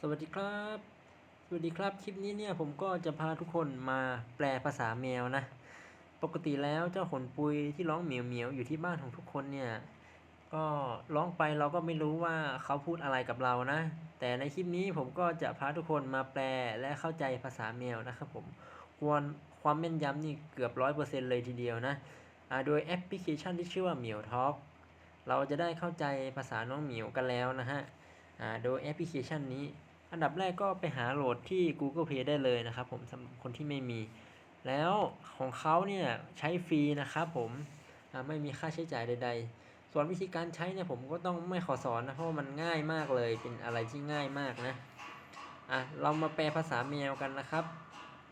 สวัสดีครับ สวัสดีครับ คลิปนี้เนี่ยผมก็จะพาทุกคนมาแปลภาษาแมวนะ ปกติแล้วเจ้าขนปุยที่ร้องเหมียวเหมียวอยู่ที่บ้านของทุกคนเนี่ย ก็ร้องไปเราก็ไม่รู้ว่าเขาพูดอะไรกับเรานะ แต่ในคลิปนี้ผมก็จะพาทุกคนมาแปลและเข้าใจภาษาแมวนะครับผม ควรความแม่นยำนี่เกือบร้อยเปอร์เซ็นเลยทีเดียวนะอ่าโดยแอปพลิเคชันที่ชื่อว่าเหมียวทอ k เราจะได้เข้าใจภาษาน้องเหมียวกันแล้วนะฮะอ่าโดยแอปพลิเคชันนี้ อันดับแรกก็ไปหาโหลดที่ Google Play ได้เลยนะครับ ผมสำหรับคนที่ไม่มี แล้วของเขาเนี่ยใช้ฟรีนะครับผมไม่มีค่าใช้จ่ายใด ๆ ส่วนวิธีการใช้เนี่ยผมก็ต้องไม่ขอสอนนะเพราะมันง่ายมากเลย เป็นอะไรที่ง่ายมากนะอะเรามาแปลภาษาแมวกันนะครับ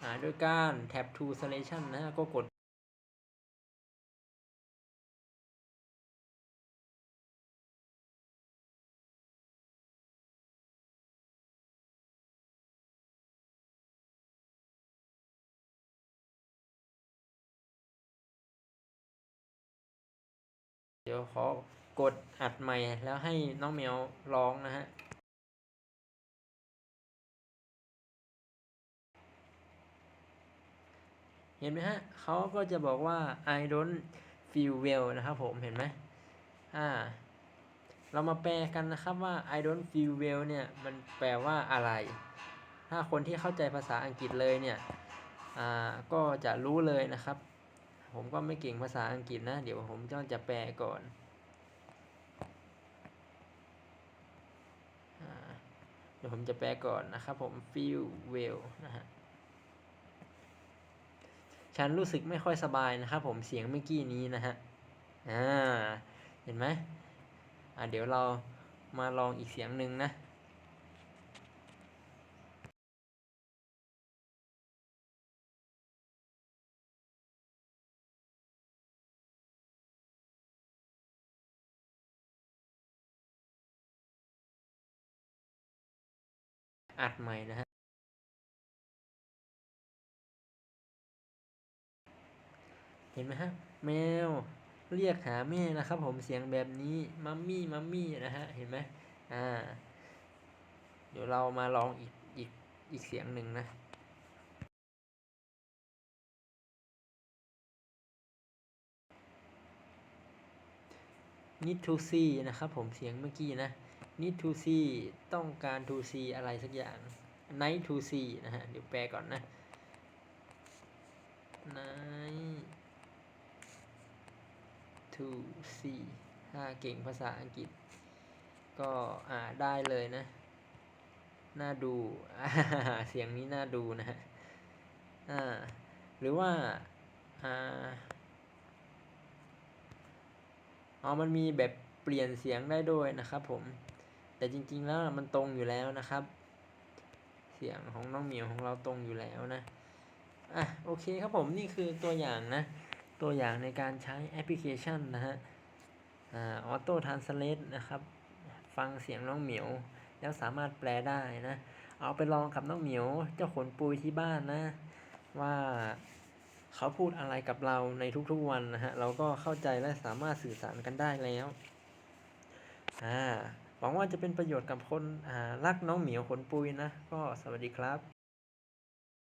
อ่าด้วยการแท็บ to selection นะก็กด ดี๋ยวขอกดอัดใหม่แล้วให้น้องแมวร้องนะฮะเห็นไหมฮะเขาก็จะบอกว่า I don't feel well นะครับผมเห็นไหมอ่า เรามาแปลกันนะครับว่า I don't feel well เนี่ยมันแปลว่าอะไร ถ้าคนที่เข้าใจภาษาอังกฤษเลยเนี่ย อ่า ก็จะรู้เลยนะครับ ผมก็ไม่เก่งภาษาอังกฤษนะ เดี๋ยวผมจะจะแปลก่อนอเดี๋ยวผมจะแปลก่อนนะครับผม feel well นะฮะ ฉันรู้สึกไม่ค่อยสบายนะครับผมเสียงเมื่อกี้นี้นะฮะ อ่า เห็นไหมอ่าเดี๋ยวเรามาลองอีกเสียงหนึ่งนะ อัดใหม่นะฮะ เห็นไหมฮะ แมวเรียกหาแม่นะครับผมเสียงแบบนี้มัมมี่มัมมี่นะฮะ เห็นไหมอ่า เดี๋ยวเรามาลองอีกอีกอีกเสียงหนึ่งนะ need to see นะครับผมเสียงเมื่อกี้นะ need to see ต้องการ to see อะไรสักอย่าง night to see นะฮะ เดี๋ยวแปลก่อนนะ night to see ถ้าเก่งภาษาอังกฤษ ก็อ่าได้เลยนะ น่าดู เสียงนี้น่าดูนะฮะ อ่า หรือว่า อ่าอ๋อมันมีแบบเปลี่ยนเสียงได้ด้วยนะครับผม แต่จริง ๆ แล้วมันตรงอยู่แล้วนะครับ เสียงของน้องเหมียวของเราตรงอยู่แล้วนะอะโอเคครับผมนี่คือตัวอย่างนะ ตัวอย่างในการใช้แอปพลิเคชันนะฮะอ่าออโต้ทานสเลตนะครับ ฟังเสียงน้องเหมียว แล้วสามารถแปลได้นะ เอาไปลองกับน้องเหมียว เจ้าขนปุยที่บ้านนะ ว่าเขาพูดอะไรกับเราในทุกๆวันนะฮะ เราก็เข้าใจและสามารถสื่อสารกันได้แล้ว อ่า หวังว่าจะเป็นประโยชน์กับคนอ่ารักน้องเหมียวขนปุยนะ ก็สวัสดีครับ